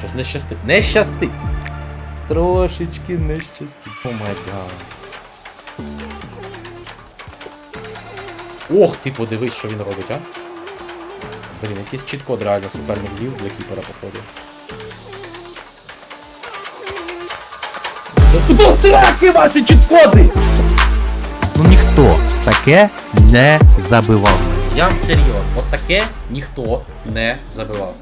Щось не щастить. Не щастить! Трошечки не щастить. О май гад. Ох, ти подивись, що він робить, а? Блін, якийсь чіткод реально суперник вів для кіпера походу. Бутраки ваші чіткоди! Ну ніхто таке не забивав. Я серйозно, от таке ніхто не забивав.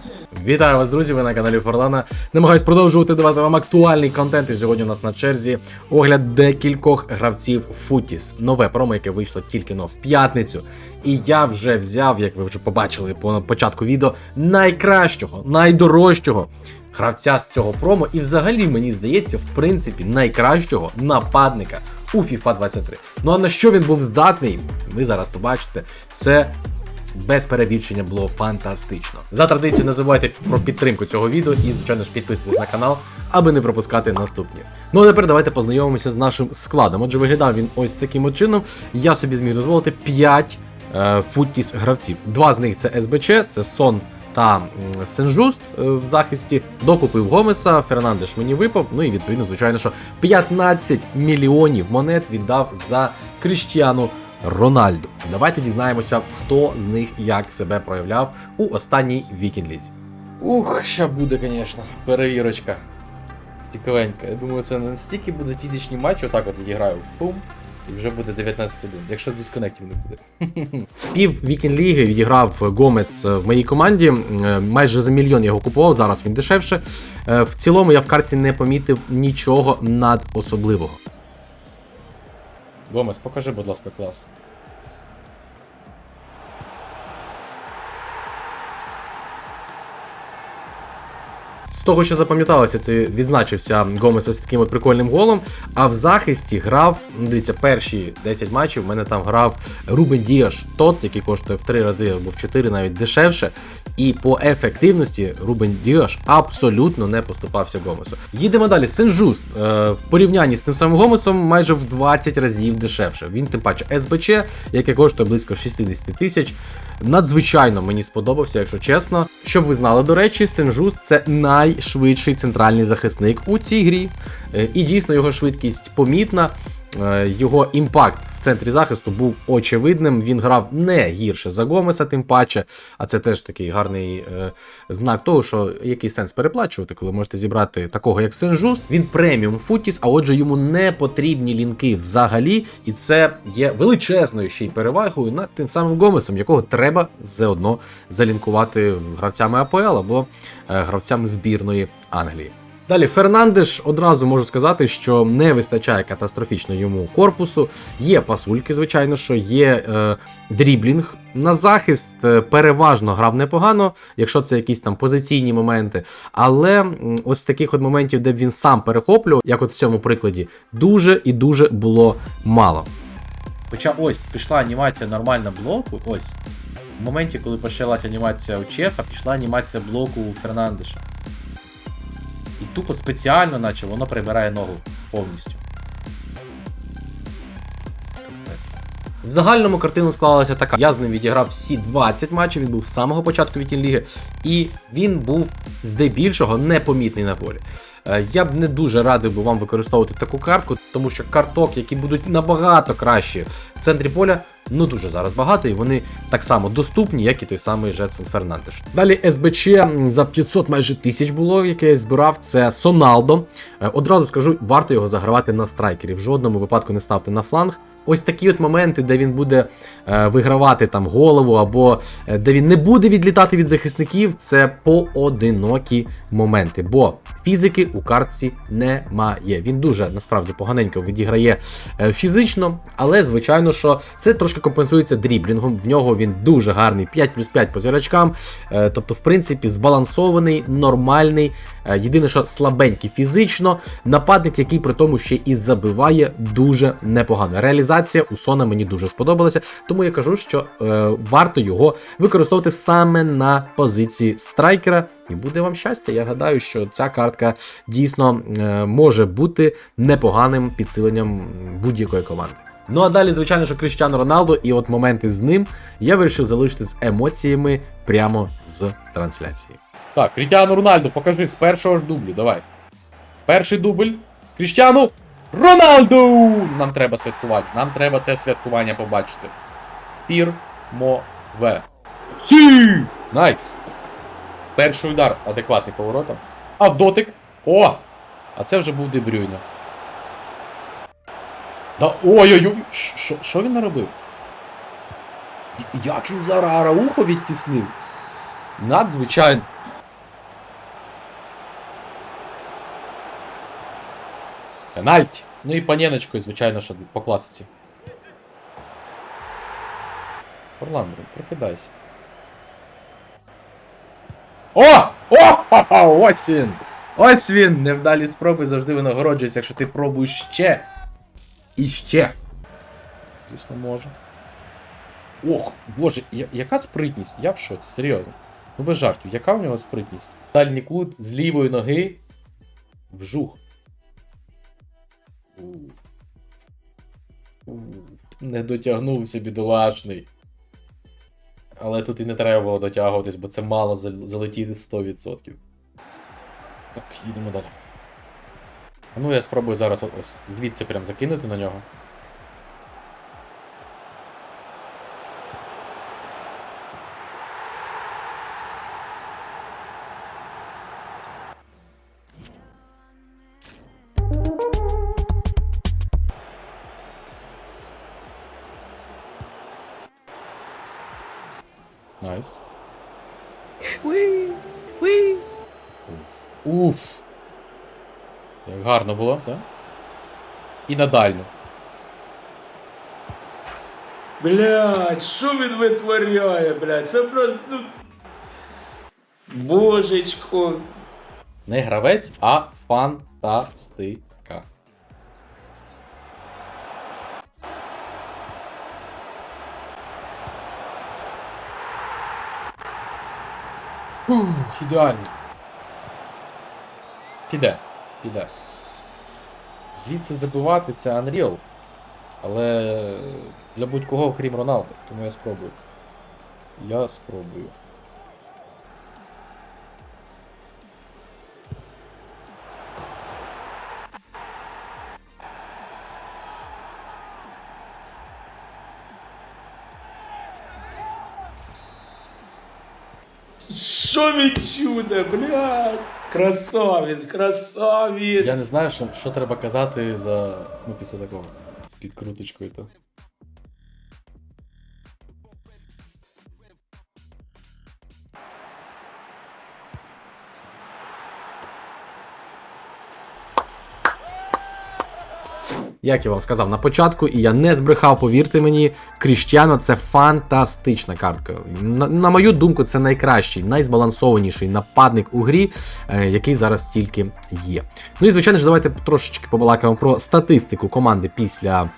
Вітаю вас, друзі! Ви на каналі Форлана. Намагаюсь продовжувати давати вам актуальний контент. І сьогодні у нас на черзі огляд декількох гравців Футіс. Нове промо, яке вийшло тільки но в п'ятницю. І я вже взяв, як ви вже побачили по початку відео, найкращого, найдорожчого гравця з цього промо. І взагалі, мені здається, в принципі, найкращого нападника у FIFA 23. Ну а на що він був здатний, ви зараз побачите. Це без перебільшення було фантастично. За традицією не забувайте про підтримку цього відео і, звичайно ж, підписуйтесь на канал, аби не пропускати наступні. Ну а тепер давайте познайомимося з нашим складом. Отже, виглядав він ось таким чином. Я собі зміг дозволити 5 е, футіс гравців. Два з них це СБЧ, це Сон та Сенжуст е, в захисті. Докупив Гомеса, Фернандеш мені випав. Ну і відповідно, звичайно, що 15 мільйонів монет віддав за Кріштіану Рональду. Давайте дізнаємося, хто з них як себе проявляв у останній вікінг-лізі. Ух, ща буде, звісно, перевірочка. Цікавенька. Я думаю, це не настільки буде тізічні матчі, отак от відіграю. Пум. І вже буде 19-1, якщо дисконектів не буде. Пів вікінг ліги відіграв Гомес в моїй команді. Е, Майже за мільйон я його купував, зараз він дешевше. Е, В цілому я в карті не помітив нічого надособливого. Гомес, покажи, будь ласка, клас. Того, що запам'яталося, це відзначився Гомес ось таким от прикольним голом. А в захисті грав, ну дивіться, перші 10 матчів в мене там грав Рубен Діаш Тоц, який коштує в 3 рази або в 4 навіть дешевше. І по ефективності Рубен Діаш абсолютно не поступався Гомесу. Їдемо далі. Сен-Жуст е, в порівнянні з тим самим Гомесом майже в 20 разів дешевше. Він тим паче СБЧ, яке коштує близько 60 тисяч. Надзвичайно мені сподобався, якщо чесно. Щоб ви знали, до речі, Сен-Жуст це найшвидший центральний захисник у цій грі. Е, І дійсно його швидкість помітна. Е, Його імпакт в центрі захисту був очевидним. Він грав не гірше за Гомеса, тим паче. А це теж такий гарний е, знак того, що який сенс переплачувати, коли можете зібрати такого, як Сен-Жуст. Він преміум футіс, а отже, йому не потрібні лінки взагалі. І це є величезною ще й перевагою над тим самим Гомесом, якого треба все одно залінкувати гравцями АПЛ або е, гравцями збірної Англії. Далі Фернандеш одразу можу сказати, що не вистачає катастрофічно йому корпусу. Є пасульки, звичайно, що є е, дріблінг. На захист е, переважно грав непогано, якщо це якісь там позиційні моменти. Але ось таких от моментів, де б він сам перехоплював, як от в цьому прикладі, дуже і дуже було мало. Хоча ось пішла анімація нормальна блоку. Ось. В моменті, коли почалася анімація у Чеха, пішла анімація блоку у Фернандеша. Тупо спеціально, наче воно прибирає ногу повністю. В загальному картина склалася така. Я з ним відіграв всі 20 матчів, він був з самого початку Вітінліги, і він був здебільшого непомітний на полі. Е, Я б не дуже радив би вам використовувати таку картку, тому що карток, які будуть набагато кращі в центрі поля, ну дуже зараз багато, і вони так само доступні, як і той самий Жетсон Фернандеш. Далі СБЧ за 500 майже тисяч було, яке я збирав. Це Соналдо. Е, Одразу скажу, варто його загравати на страйкері. В жодному випадку не ставте на фланг. Ось такі от моменти, де він буде е, вигравати там голову, або е, де він не буде відлітати від захисників, це поодинокі моменти. Бо фізики у картці немає. Він дуже насправді поганенько відіграє е, фізично, але звичайно, що це трошки компенсується дріблінгом. В нього він дуже гарний 5 плюс 5 по зірочкам. Е, тобто, в принципі, збалансований, нормальний. Е, Єдине, що слабенький фізично, нападник, який при тому ще і забиває дуже непогано. Реалізація у Сона мені дуже сподобалася, тому я кажу, що е, варто його використовувати саме на позиції страйкера, і буде вам щастя. Я гадаю, що ця картка дійсно е, може бути непоганим підсиленням будь-якої команди. Ну а далі, звичайно, що Кріштіану Роналдо, і от моменти з ним я вирішив залишити з емоціями прямо з трансляції. Так, Крістіану Рональду, покажи з першого ж дублю, давай. Перший дубль. Крістіану Роналду! Нам треба святкувати. Нам треба це святкування побачити. Пір мо. Сі! Найс! Перший удар адекватний поворотом. А в дотик. О! А це вже був Дебрюйна. Да ой-ой-ой! Що він наробив? Як він зараз Араухо відтіснив? Надзвичайно. Пенальті. Ну і паненочкою, звичайно, що по класиці. Орландо, прокидайся. О! О! Ось він! Ось він! Невдалі спроби завжди винагороджуються, якщо ти пробуєш ще. І ще. Звісно, може. Ох, боже, я- яка спритність? Я в шоці, серйозно. Ну без жартів, яка в нього спритність? Дальній кут з лівої ноги. Вжух. Не дотягнувся, бідолашний. Але тут і не треба було дотягуватись, бо це мало залетіти 100%. Так, їдемо далі. А ну я спробую зараз ось звідси прям закинути на нього. Найс. Уи, уи. Уф. Як гарно було, так? І на дальню. Блядь, що він витворяє, блядь? Це просто, ну... Божечко. Не гравець, а фантастика. Ух, ідеально. Піде, піде. Звідси забивати це Unreal. Але для будь-кого, крім Роналду, тому я спробую. Я спробую. Що відчуде, блядь? Красавець, красавець. Я не знаю, що, що треба казати за. Ну, після такого. З підкруточкою то. Як я вам сказав на початку, і я не збрехав, повірте мені, Кріштіано це фантастична картка. На, на мою думку, це найкращий, найзбалансованіший нападник у грі, е, який зараз тільки є. Ну і звичайно ж, давайте трошечки побалакаємо про статистику команди після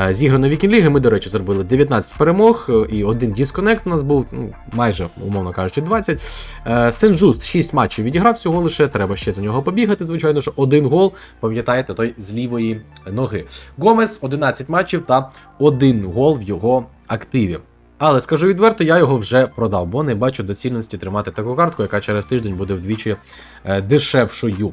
е, зіграної вікінг-ліги. Ми, до речі, зробили 19 перемог е, і один дисконект у нас був ну, майже, умовно кажучи, 20. Е, Сен-Жуст 6 матчів відіграв всього лише. Треба ще за нього побігати. Звичайно, що один гол, пам'ятаєте, той з лівої ноги. Гомес 11 матчів та один гол в його активі. Але скажу відверто, я його вже продав, бо не бачу доцільності тримати таку картку, яка через тиждень буде вдвічі е, дешевшою.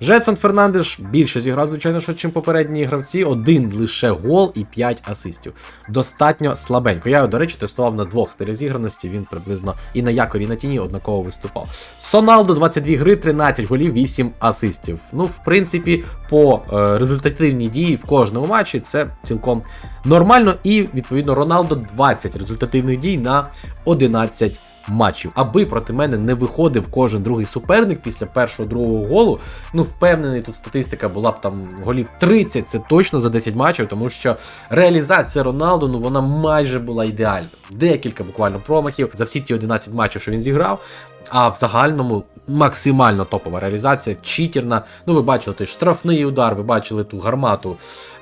Жетсон Фернандеш більше зіграв, звичайно, що чим попередні гравці. Один лише гол і 5 асистів. Достатньо слабенько. Я його, до речі, тестував на двох стилях зіграності. Він приблизно і на якорі, і на тіні однаково виступав. Соналдо 22 гри, 13 голів, 8 асистів. Ну, в принципі, по е, результативній дії в кожному матчі це цілком нормально. І відповідно Роналдо 20 результативних дій на 11 матчів. Аби проти мене не виходив кожен другий суперник після першого другого голу. Ну, впевнений, тут статистика була б там голів 30, це точно за 10 матчів, тому що реалізація Роналду, ну вона майже була ідеальна. Декілька буквально промахів за всі ті 11 матчів, що він зіграв. А в загальному максимально топова реалізація, читерна. Ну, ви бачили той штрафний удар, ви бачили ту гармату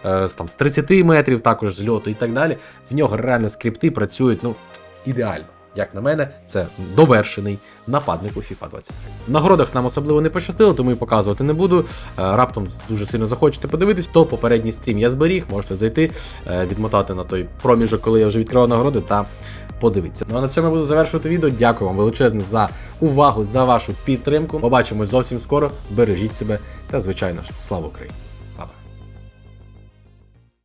е, там, з 30 метрів, також з льоту і так далі. В нього реально скрипти працюють ну, ідеально. Як на мене, це довершений нападник у FIFA 23. Нагородах нам особливо не пощастило, тому і показувати не буду. Е, Раптом дуже сильно захочете подивитись, то попередній стрім я зберіг, можете зайти, е, відмотати на той проміжок, коли я вже відкривав нагороди та подивитися. Ну а на цьому я буду завершувати відео. Дякую вам величезне за увагу, за вашу підтримку. Побачимось зовсім скоро. Бережіть себе та, звичайно ж, слава Україні!